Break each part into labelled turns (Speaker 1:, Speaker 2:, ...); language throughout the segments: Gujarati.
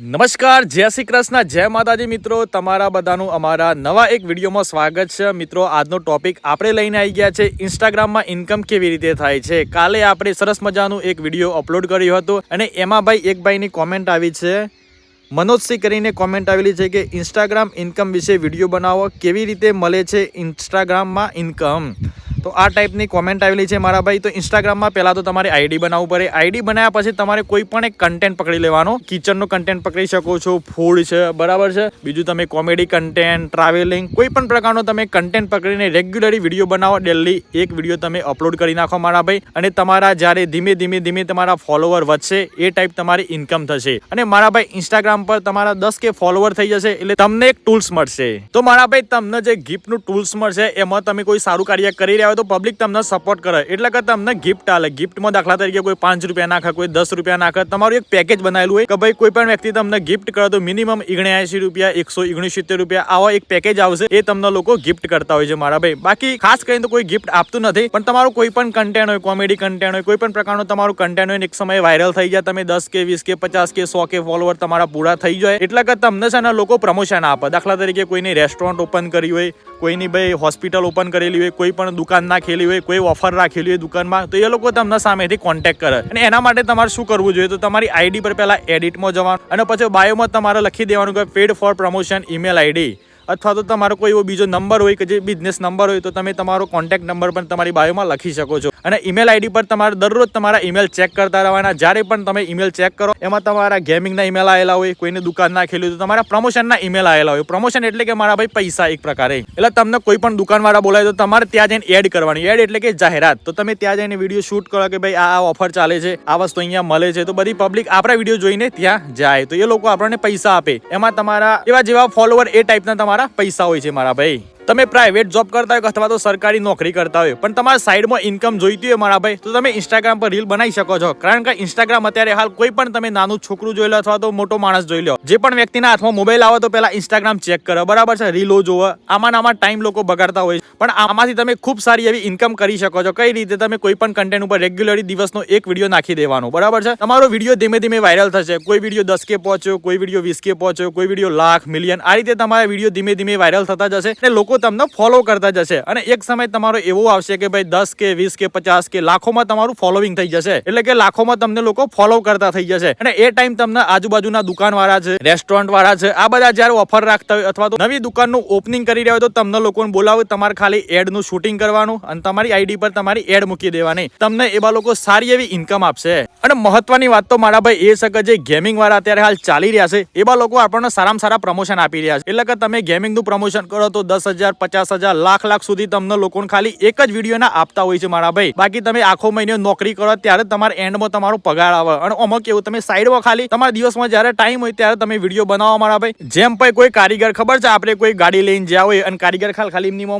Speaker 1: નમસ્કાર, જય શ્રી કૃષ્ણ, જય માતાજી મિત્રો, તમારા બધાનું અમારા નવા એક વિડીયોમાં સ્વાગત છે. મિત્રો, આજનો ટોપિક આપણે લઈને આવી ગયા છે, ઇન્સ્ટાગ્રામમાં ઇન્કમ કેવી રીતે થાય છે? કાલે આપણે સરસ મજાનું એક વીડિયો અપલોડ કર્યો હતો અને એમાં ભાઈ એક ભાઈની કોમેન્ટ આવી છે. મનોજસિંહ કરીને કોમેન્ટ આવેલી છે કે, ઇન્સ્ટાગ્રામ ઇન્કમ વિશે વીડિયો બનાવો, કેવી રીતે મળે છે ઇન્સ્ટાગ્રામમાં ઇન્કમ તો આ ટાઈપની કોમેન્ટ આવેલી છે મારા ભાઈ. તો ઇન્સ્ટાગ્રામમાં પહેલાં તો તમારે આઈડી બનાવવું પડે. આઈડી બનાવ્યા પછી તમારે કોઈ પણ એક કન્ટેન્ટ પકડી લેવાનો. કિચનનો કન્ટેન્ટ પકડી શકો છો ફૂડ છે, બરાબર છે. બીજું તમે કોમેડી કન્ટેન્ટ ટ્રાવેલિંગ કોઈ પણ પ્રકારનો તમે કન્ટેન્ટ પકડીને રેગ્યુલરી વીડિયો બનાવો. ડેલી એક વીડિયો તમે અપલોડ કરી નાખો મારા ભાઈ. અને તમારા જ્યારે ધીમે ધીમે ધીમે તમારા ફોલોવર વધશે, એ ટાઈપ તમારી ઇન્કમ થશે. અને મારા ભાઈ ઇન્સ્ટાગ્રામ પર તમારા દસ કે ફોલોવર થઈ જશે, એટલે તમને એક ટૂલ્સ મળશે. તો મારા ભાઈ, તમને જે ગિફ્ટનું ટૂલ્સ મળશે, એમાં તમે કોઈ સારું કાર્ય કરી રહ્યા હોય તો પબ્લિક તમને સપોર્ટ કરે. એટલે કે તમને ગિફ્ટ આલે. ગિફ્ટમાં દાખલા તરીકે કોઈ પાંચ રૂપિયા નાખે, કોઈ દસ રૂપિયા નાખે. તમારું એક પેકેજ બનાવેલું હોય કે ભાઈ કોઈ પણ વ્યક્તિ તમને ગિફ્ટ કરે તો મિનિમમ ઓગણ્યાસી રૂપિયા, એકસો ઓગણસિત્તેર રૂપિયા આવા એક પેકેજ આવશે એ તમને લોકો ગિફ્ટ કરતા હોય છે મારા ભાઈ. બાકી ખાસ કરીને તો કોઈ ગિફ્ટ આપતું નથી, પણ તમારું કોઈ પણ કન્ટેન્ટ હોય કોમેડી કન્ટેન્ટ હોય, કોઈ પણ પ્રકારનું તમારું કન્ટેન્ટ હોય એક સમયે વાયરલ થઈ જાય તમે દસ કે, વીસ કે, પચાસ કે, સો કે ફોલોવર તમારા પૂરા થઈ જાય. એટલે કે તમને છે ને લોકો પ્રમોશન આપે. દાખલા તરીકે કોઈની રેસ્ટોરન્ટ ઓપન કરી હોય, કોઈની ભાઈ હોસ્પિટલ ઓપન કરેલી હોય, કોઈ પણ દુકાન નાખેલી હોય, કોઈ ઓફર રાખેલી હોય દુકાનમાં, તો એ લોકો તમને સામેથી કોન્ટેક્ટ કરે. અને એના માટે તમારે શું કરવું જોઈએ? તો તમારી આઈડી પર પહેલા એડિટમાં જવાનું, અને પછી બાયોમાં તમારે લખી દેવાનું કે paid for promotion email ID અથવા તો તમારો કોઈ એવો બીજો નંબર હોય કે જે બિઝનેસ નંબર હોય, તો તમે તમારો કોન્ટેક્ટ નંબર પણ તમારી બાયોમાં લખી શકો છો. અને ઈમેલ આઈડી પર તમારે દરરોજ તમારા ઈમેલ ચેક કરતા રહેવાના. જ્યારે પણ તમે ઈમેલ ચેક કરો, એમાં તમારા ગેમિંગના ઈમેલ આવેલા હોય, કોઈને દુકાન નાખેલી હોય, તો તમારા પ્રમોશનના ઈમેલ આવેલા હોય. પ્રમોશન એટલે કે મારા ભાઈ પૈસા એક પ્રકારે. એટલે તમને કોઈ પણ દુકાનવાળા બોલાય તો તમારે ત્યાં જઈને એડ કરવાની. એડ એટલે કે જાહેરાત. તો તમે ત્યાં જઈને વીડિયો શૂટ કરો કે ભાઈ, આ ઓફર ચાલે છે, આ વસ્તુ અહીંયા મળે છે. તો બધી પબ્લિક આપણા વીડિયો જોઈને ત્યાં જાય. તો એ લોકો આપણને પૈસા આપે. એમાં તમારા એવા જેવા ફોલોવર એ ટાઈપના તમારા પૈસા હોય છે મારા ભાઈ. તમે પ્રાઇવેટ જોબ કરતા હોય અથવા તો સરકારી નોકરી કરતા હોય, પણ તમારા સાઈડમાં ઇન્કમ જોઈતી હોય મારા ભાઈ, તો તમે ઇન્સ્ટાગ્રામ પર રીલ બનાવી શકો છો. કારણ કે ઇન્સ્ટાગ્રામ અત્યારે હાલ કોઈ પણ તમે નાનું છોકરું જોઈ લો અથવા તો મોટો માણસ જોઈ લો, જે પણ વ્યક્તિના હાથમાં મોબાઈલ આવે તો પહેલા ઇન્સ્ટાગ્રામ ચેક કરે. બરાબર છે? રીલો જોવો. આમાં આમાં ટાઈમ લોકો બગાડતા હોય પણ આમાંથી તમે ખૂબ સારી એવી ઇન્કમ કરી શકો છો. કઈ રીતે? તમે કોઈ પણ કન્ટેન્ટ ઉપર રેગ્યુલરી દિવસનો એક વીડિયો નાખી દેવાનો. બરાબર છે? તમારો વીડિયો ધીમે ધીમે વાયરલ થશે. કોઈ વીડિયો દસ કે પહોંચ્યો, કોઈ વીડિયો વીસ કે પહોંચ્યો, કોઈ વીડિયો લાખ મિલિયન આ રીતે તમારા વીડિયો ધીમે ધીમે વાયરલ થતા જશે. અને લોકો તમને ફોલો કરતા જશે. અને એક સમય તમારો એવો આવશે કે ભાઈ દસ કે વીસ કે પચાસ કે લાખોમાં તમારું ફોલોવિંગ થઈ જશે. એટલે કે લાખોમાં તમને લોકો ફોલો કરતા થઈ જશે. અને એ ટાઈમ તમને આજુબાજુના દુકાન વાળા છે રેસ્ટોરન્ટ વાળા છે, આ બધા જ્યારે ઓફર રાખતા હોય અથવા તો નવી દુકાનનું ઓપનિંગ કરી રહ્યા હોય તો તમને લોકોને બોલાવે, તમારે ખાલી એડનું શૂટિંગ કરવાનું અને તમારી આઈડી પર તમારી એડ મૂકી દેવાની. તમને એવા લોકો સારી એવી ઇન્કમ આપશે. અને મહત્વની વાત તો મારા ભાઈ એ શકે જે ગેમિંગ વાળા અત્યારે હાલ ચાલી રહ્યા છે, એવા લોકો આપણને સારામાં સારા પ્રમોશન આપી રહ્યા છે. એટલે કે તમે ગેમિંગનું પ્રમોશન કરો તો દસ હજાર પચાસ હજાર, લાખ લાખ સુધી તમને લોકોને ખાલી એક જ વિડીયોના આપતા હોય છે મારા ભાઈ. બાકી તમે આખો મહિનો નોકરી કરો ત્યારે તમારા એન્ડમાં તમારો પગાર આવે. અને આમાં કેવું, તમે સાઈડમાં ખાલી તમારા દિવસમાં જ્યારે ટાઈમ હોય ત્યારે તમે વીડિયો બનાવો મારા ભાઈ. જેમ પછી કોઈ કારીગર, ખબર છે? આપણે કોઈ ગાડી લઈને જ્યાં હોય અને કારીગર ખાલી ખાલી એમની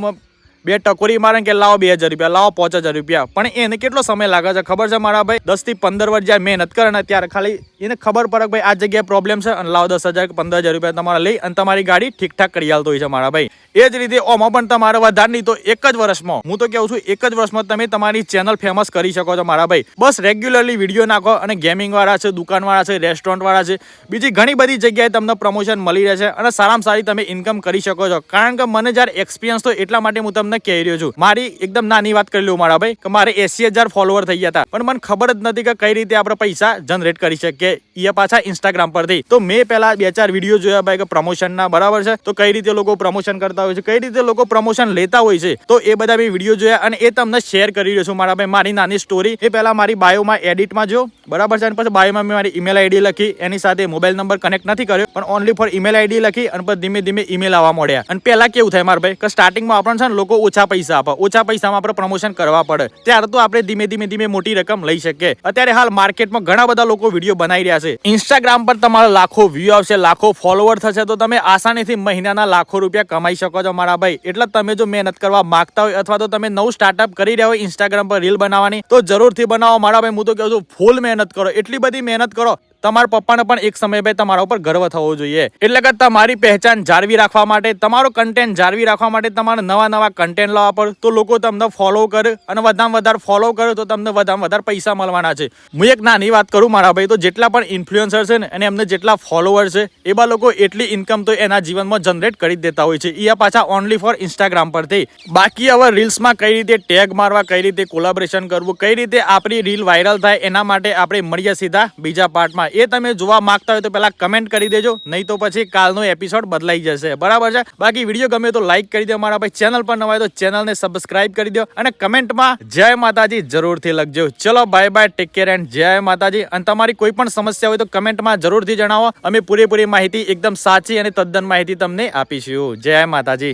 Speaker 1: બે ટકોરી મારે કે લાવો બે હજાર રૂપિયા, લાવો પાંચ હજાર રૂપિયા. પણ એને કેટલો સમય લાગે છે ખબર છે મારા ભાઈ? દસથી પંદર વર્ષ જ્યારે મહેનત કરે ને ત્યારે ખાલી એને ખબર પડે ભાઈ આ જગ્યાએ પ્રોબ્લેમ છે અને લાવો દસ હજાર પંદર હજાર રૂપિયા તમારે લઈ અને તમારી ગાડી ઠીકઠાક કરી આલતો હોય છે મારા ભાઈ. એ જ રીતે ઓમાં પણ તમારે વધારે નહીં તો એક જ વર્ષમાં, હું તો કહું છું એક જ વર્ષમાં તમે તમારી ચેનલ ફેમસ કરી શકો છો મારા ભાઈ. બસ રેગ્યુલરલી વીડિયો નાખો અને ગેમિંગ વાળા છે દુકાનવાળા છે રેસ્ટોરન્ટ વાળા છે, બીજી ઘણી બધી જગ્યાએ તમને પ્રમોશન મળી રહે છે અને સારામાં સારી તમે ઇન્કમ કરી શકો છો. કારણ કે મને જ્યારે એક્સપિરિયન્સ તો એટલા માટે હું તમને કહી રહ્યો છું. મારી એકદમ નાની વાત કરી લઉં મારા ભાઈ, કે મારે એસી હજાર ફોલોવર થઈ ગયા હતા. પણ મને ખબર જ નથી કે કઈ રીતે આપણે પૈસા જનરેટ કરી શકીએ એ પાછા ઇન્સ્ટાગ્રામ પરથી. તો મેં પહેલા બે ચાર વીડિયો જોયા ભાઈ કે પ્રમોશનના બરાબર છે? તો કઈ રીતે લોકો પ્રમોશન કરતા હોય છે, કઈ રીતે લોકો પ્રમોશન લેતા હોય છે? તો એ બધા મેં વીડિયો જોયા અને એ તમને શેર કરી રહ્યો છું મારા ભાઈ, મારી નાની સ્ટોરી એ પહેલા મારી બાયોમાં એડિટમાં જો, બરાબર છે? અને પછી બાયોમાં મેં મારી ઈમેલ આઈડી લખી, એની સાથે મોબાઈલ નંબર કનેક્ટ નથી કર્યો, પણ ઓનલી ફોર ઈમેલ આઈડી લખી અને પછી ધીમે ધીમે ઈમેલ આવવા મળ્યા અને પહેલા કેવું થાય મારા ભાઈ, કે સ્ટાર્ટિંગમાં આપણને છે ને લોકો ઓછા પૈસા આપે. ઓછા પૈસામાં આપણે પ્રમોશન કરવા પડે. ત્યારે તો આપણે ધીમે ધીમે ધીમે મોટી રકમ લઈ શકીએ. અત્યારે હાલ માર્કેટમાં ઘણા બધા લોકો વીડિયો બનાવી રહ્યા છે. ઇન્સ્ટાગ્રામ પર તમારો લાખો વ્યૂ આવશે, લાખો ફોલોવર થશે, તો તમે આસાનીથી મહિનાના લાખો રૂપિયા કમાઈ શકો છો મારા ભાઈ. એટલે તમે જો મહેનત કરવા માંગતા હોય અથવા તો તમે નવું સ્ટાર્ટઅપ કરી રહ્યા હોય ઇન્સ્ટાગ્રામ પર રીલ બનાવવાની, તો જરૂરથી બનાવો. મારા ભાઈ, હું તો કહું છું ફૂલ મહેનત કરો. એટલી બધી મહેનત કરો. તમારા પપ્પાને પણ એક સમય ભાઈ તમારા ઉપર ગર્વ થવો જોઈએ. એટલે કે તમારી પહેચાન જાળવી રાખવા માટે, તમારો કન્ટેન્ટ જાળવી રાખવા માટે તમારે નવા નવા કન્ટેન્ટ લાવવા પડે. તો લોકો તમને ફોલો કરે અને વધારે વધારે ફોલો કરે તો તમને વધારે વધારે પૈસા મળવાના છે. હું એક નાની વાત કરું મારા ભાઈ, તો જેટલા પણ ઇન્ફ્લુએન્સર છે ને, અને એમને જેટલા ફોલોઅર છે, એવા લોકો એટલી ઇન્કમ તો એના જીવનમાં જનરેટ કરી દેતા હોય છે. એ પાછા ઓનલી ફોર ઇન્સ્ટાગ્રામ પરથી. બાકી હવે રીલ્સમાં કઈ રીતે ટેગ મારવા, કઈ રીતે કોલાબરેશન કરવું, કઈ રીતે આપણી રીલ વાયરલ થાય, એના માટે આપણે મળીએ સીધા બીજા પાર્ટમાં એ તમે જોવા માંગતા હોય તો પહેલાં કમેન્ટ કરી દેજો, નહીં તો પછી કાલનો એપિસોડ બદલાઈ જશે. બરાબર છે? બાકી વીડિયો ગમે તો લાઈક કરી દો મારા ભાઈ ચેનલ પર નવા તો ચેનલને સબસ્ક્રાઇબ કરી દો અને કમેન્ટમાં જય માતાજી જરૂરથી લખજો. ચલો bye bye take care and જય માતાજી. અને તમારી કોઈ પણ સમસ્યા હોય તો કમેન્ટમાં જરૂરથી જણાવો. અમે પૂરેપૂરી માહિતી એકદમ સાચી અને તદ્દન માહિતી તમને આપીશું. જય માતાજી.